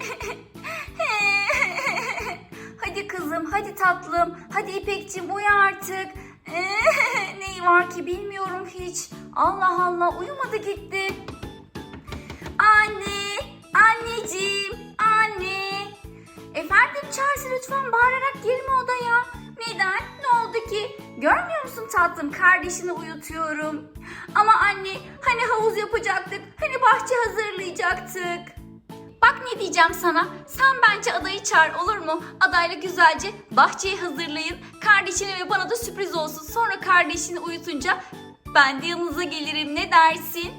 hadi kızım, hadi tatlım. Hadi İpekciğim uyu artık. Neyi var ki bilmiyorum hiç. Allah Allah uyumadı gitti. Anne, anneciğim, anne. Efendim Chelsea lütfen bağırarak girme odaya. Neden? Ne oldu ki? Görmüyor musun tatlım? Kardeşini uyutuyorum. Ama anne hani havuz yapacaktık. Hani bahçe hazırlayacaktık. Bak ne diyeceğim sana. Sen bence adayı çağır olur mu? Adayla güzelce bahçeyi hazırlayın. Kardeşine ve bana da sürpriz olsun. Sonra kardeşini uyutunca ben de yanınıza gelirim. Ne dersin?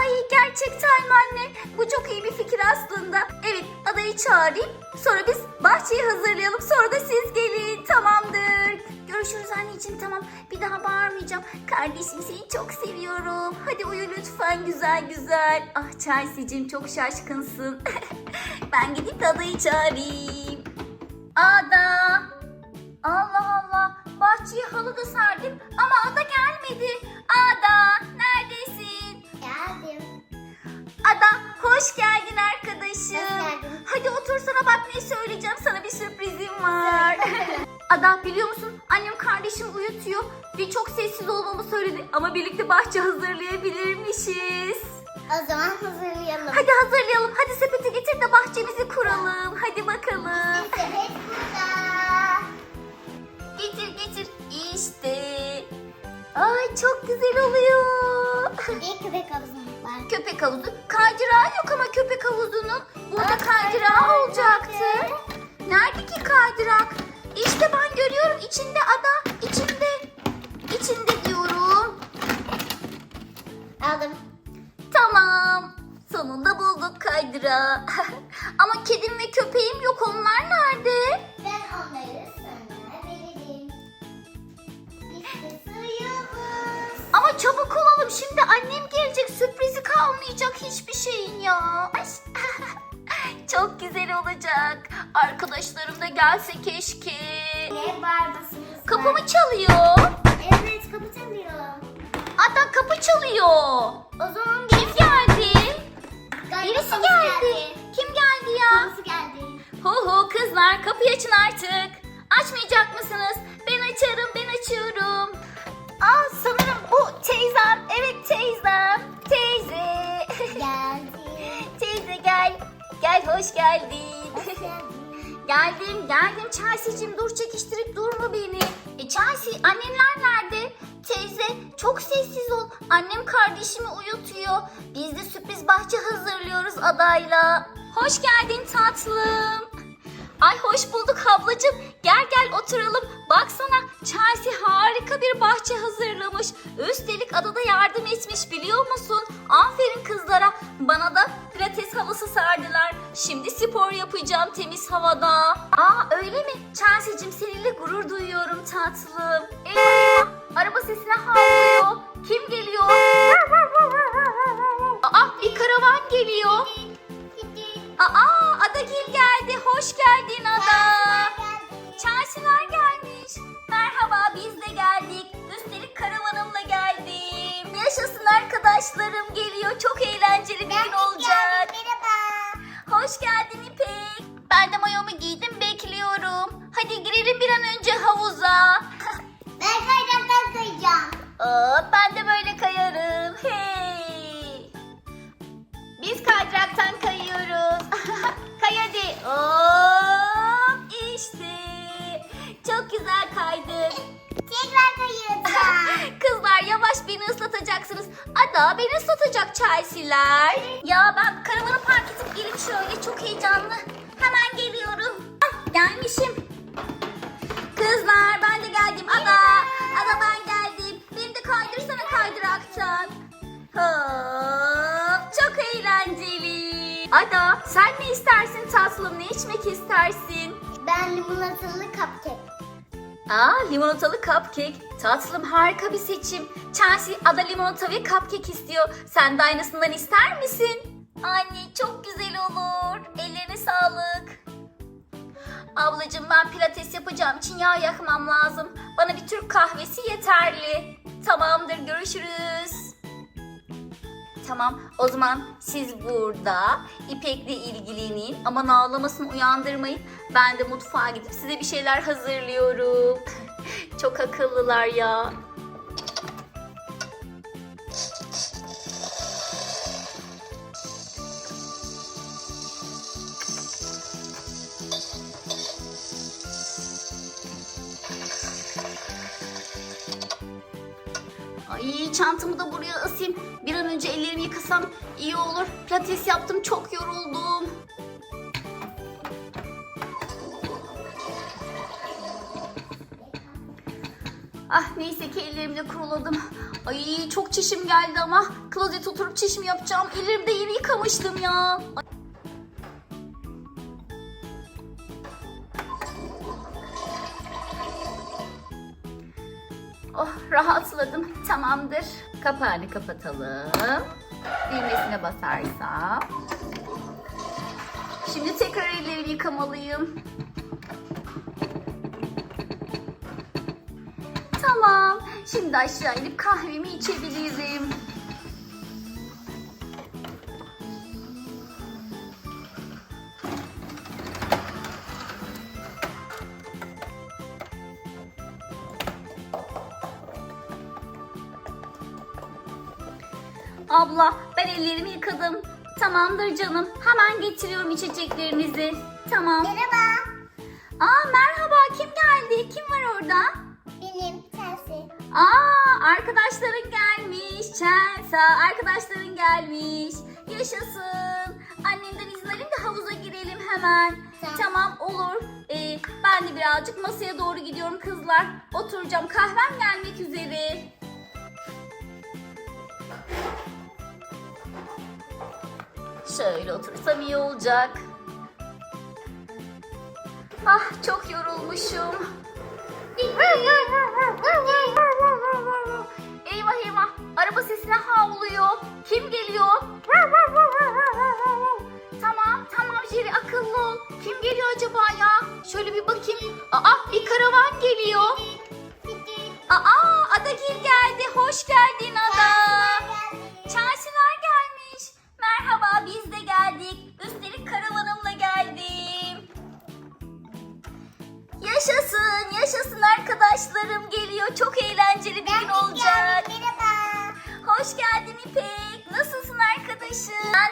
Ay gerçekten anne? Bu çok iyi bir fikir aslında. Evet adayı çağırayım. Sonra biz bahçeyi hazırlayalım. Sonra da siz gelin. Tamamdır. Görüşürüz anneciğim tamam. Bir daha bağırmayacağım. Kardeşim seni çok seviyorum. Hadi uyu lütfen güzel güzel. Ah Chelsea'cim çok şaşkınsın. ben gidip adayı çağırayım. Ada. Allah Allah. Bahçeye halı da serdim ama ada gelmedi. Ada neredesin? Geldim. Ada hoş geldin arkadaşım. Hoş geldin. Hadi otursana bak ne söyleyeceğim sana bir sürprizim var. Ada biliyor musun annem kardeşim uyutuyor ve çok sessiz olmamı söyledi ama birlikte bahçe hazırlayabilirmişiz. O zaman hazırlayalım. Hadi hazırlayalım hadi sepeti getir de bahçemizi kuralım hadi bakalım. Sepet burada. Getir getir işte. Ay çok güzel oluyor. Bir köpek havuzumuz var. köpek havuzu. Kaydırağı yok ama köpek havuzunun. Burada kaydırağı olacaktı. İçinde ada. içinde. İçinde diyorum. Aldım. Tamam. Sonunda bulduk kaydırağı. ama kedim ve köpeğim yok. Onlar nerede? Ben onları sana veririm. İşte suyumuz. Ama çabuk olalım. Şimdi annem gelecek. Sürprizi kalmayacak hiçbir şeyin ya. Ay. Çok güzel olacak. Arkadaşlarım da gelse keşke. Ne barbasımız var. Kapımı çalıyor. Evet kapı çalıyor. Hatta kapı çalıyor. O zaman Kim geldi? Galiba Birisi babası geldi. Kim geldi ya? Babası geldi. Hu hu kızlar kapıyı açın artık. Açmayacak mısınız? Ben açarım ben açıyorum. Aa sanırım bu teyzem. Evet teyzem. Teyze. Geldi. teyze gel. Gel hoş geldin. Hoş geldin. Geldim geldim Chelsea'cim dur çekiştirip durma beni. E Chelsea annemler nerede? Teyze çok sessiz ol. Annem kardeşimi uyutuyor. Biz de sürpriz bahçe hazırlıyoruz adayla. Hoş geldin tatlım. Ay hoş bulduk ablacığım. Gel gel oturalım. Baksana Chelsea harika bir bahçe hazırlamış. Üstelik adada yardım etmiş biliyor musun? Aferin kızlara. Bana da pilates havası serdiler. Şimdi spor yapacağım temiz havada. Aa öyle mi? Chelsea'cim seninle gurur duyuyorum tatlım. Eyvah eyvah. Araba sesine havlıyor. Kim geliyor? Aa bir karavan geliyor. Aa Adagil geldi. Hoş geldin Ada. Chelsea'ler gelmiş. Merhaba biz de geldik. Üstelik karavanımla geldim. Yaşasın arkadaşlarım geliyor. Çok eğlenceli bir gün olacak. Merhaba. Hoş geldin İpek. Ben de mayomu giydim bekliyorum. Hadi girelim bir an önce havuza. Ben Ada beni ıslatacak Chelsea'ler. Ya ben karavanı park edip gelip şöyle çok heyecanlı. Hemen geliyorum. Ah gelmişim. Kızlar ben de geldim. Ada. Ada ben geldim. Beni de kaydırsana kaydıraktan. Hop çok eğlenceli. Ada sen ne istersin tatlım? Ne içmek istersin? ben limonatalı cupcake. Aa limonatalı cupcake. Tatlım harika bir seçim. Chelsea ada limonata ve cupcake istiyor. Sen de aynısından ister misin? Anne çok güzel olur. Ellerine sağlık. Ablacığım ben pilates yapacağım için yağ yakmam lazım. Bana bir Türk kahvesi yeterli. Tamamdır görüşürüz. Tamam o zaman siz burada İpek'le ilgilenin. Aman ağlamasın uyandırmayın. Ben de mutfağa gidip size bir şeyler hazırlıyorum. Çok akıllılar ya. Ay çantamı da buraya asayım. Bir an önce ellerimi yıkasam iyi olur. Pilates yaptım çok yoruldum. Ah neyse ki ellerimle kuruladım. Ay çok çişim geldi ama. Klozet oturup çişimi yapacağım. Ellerimi de yeni yıkamıştım ya. Ay. Oh rahatladım. Tamamdır. Kapağını kapatalım. Düğmesine basarsam. Şimdi tekrar ellerimi yıkamalıyım. Tamam. Şimdi aşağı inip kahvemi içebilirim. Abla ben ellerimi yıkadım. Tamamdır canım. Hemen getiriyorum içeceklerinizi. Tamam. Merhaba. Aa merhaba kim geldi? Kim var orada? Benim sensin. Aa arkadaşların gelmiş. Chelsea arkadaşların gelmiş. Yaşasın. Annemden izin alayım da havuza girelim hemen. Tamam. Tamam olur. Ee, ben de birazcık masaya doğru gidiyorum kızlar. Oturacağım kahvem gelmek üzere. Şöyle otursam iyi olacak. Ah çok yorulmuşum. Eyvah eyvah. Araba sesine havlıyor. Kim geliyor? Tamam tamam Jerry akıllı ol. Kim geliyor acaba ya? Şöyle bir bakayım. Aa bir karavan geliyor.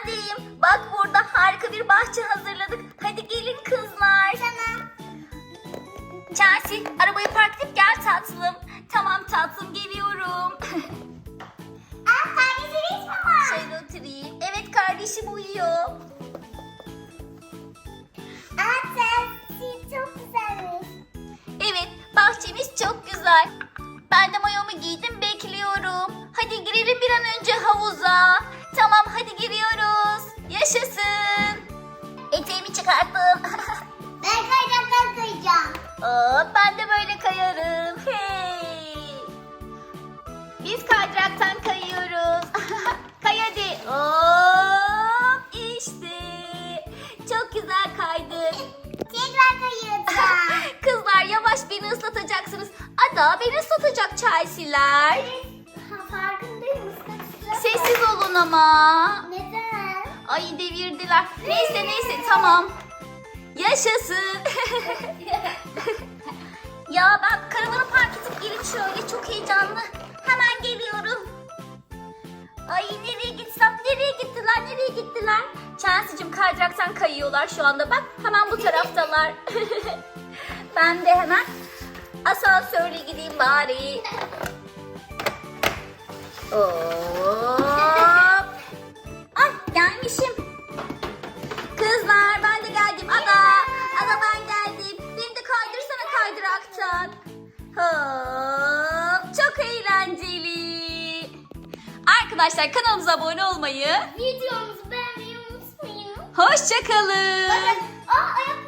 İyiyim. Bak burada harika bir bahçe hazırladık. Hadi gelin kızlar. Tamam. Chelsea arabayı park edip gel tatlım. Tamam tatlım geliyorum. Aa, kardeşin hiç mi var? Şöyle oturayım. Evet kardeşim uyuyor. Aa, sensin çok güzelmiş. Evet, bahçemiz çok güzel. Ben de mayomu giydim, bekliyorum. Hadi girelim bir an önce havuza. Tamam, hadi giriyoruz. Çıkarttım. Ben kaydıraktan kayacağım. Hop, ben de böyle kayarım. Hey. Biz kaydıraktan kayıyoruz. Kay hadi. Hop, işte. Çok güzel kaydık. Tekrar kayacağım. Kızlar yavaş beni ıslatacaksınız. Ada beni ıslatacak Chelsea'ler. farkındayım mısın? Sessiz olun ama. Neden? Ay devirdiler. Neyse neyse tamam. Yaşasın. ya ben karavanı park edip gelip şöyle çok heyecanlı. Hemen geliyorum. Ay nereye gitsem? Nereye gittiler? Nereye gittiler? Chelsea'cim kaydıraktan kayıyorlar şu anda. Bak hemen bu taraftalar. ben de hemen asansörle gideyim bari. Hop. Hop. Çok eğlenceli. Arkadaşlar kanalımıza abone olmayı, Videomuzu beğenmeyi unutmayın. hoşçakalın. Bakın. Aa ayak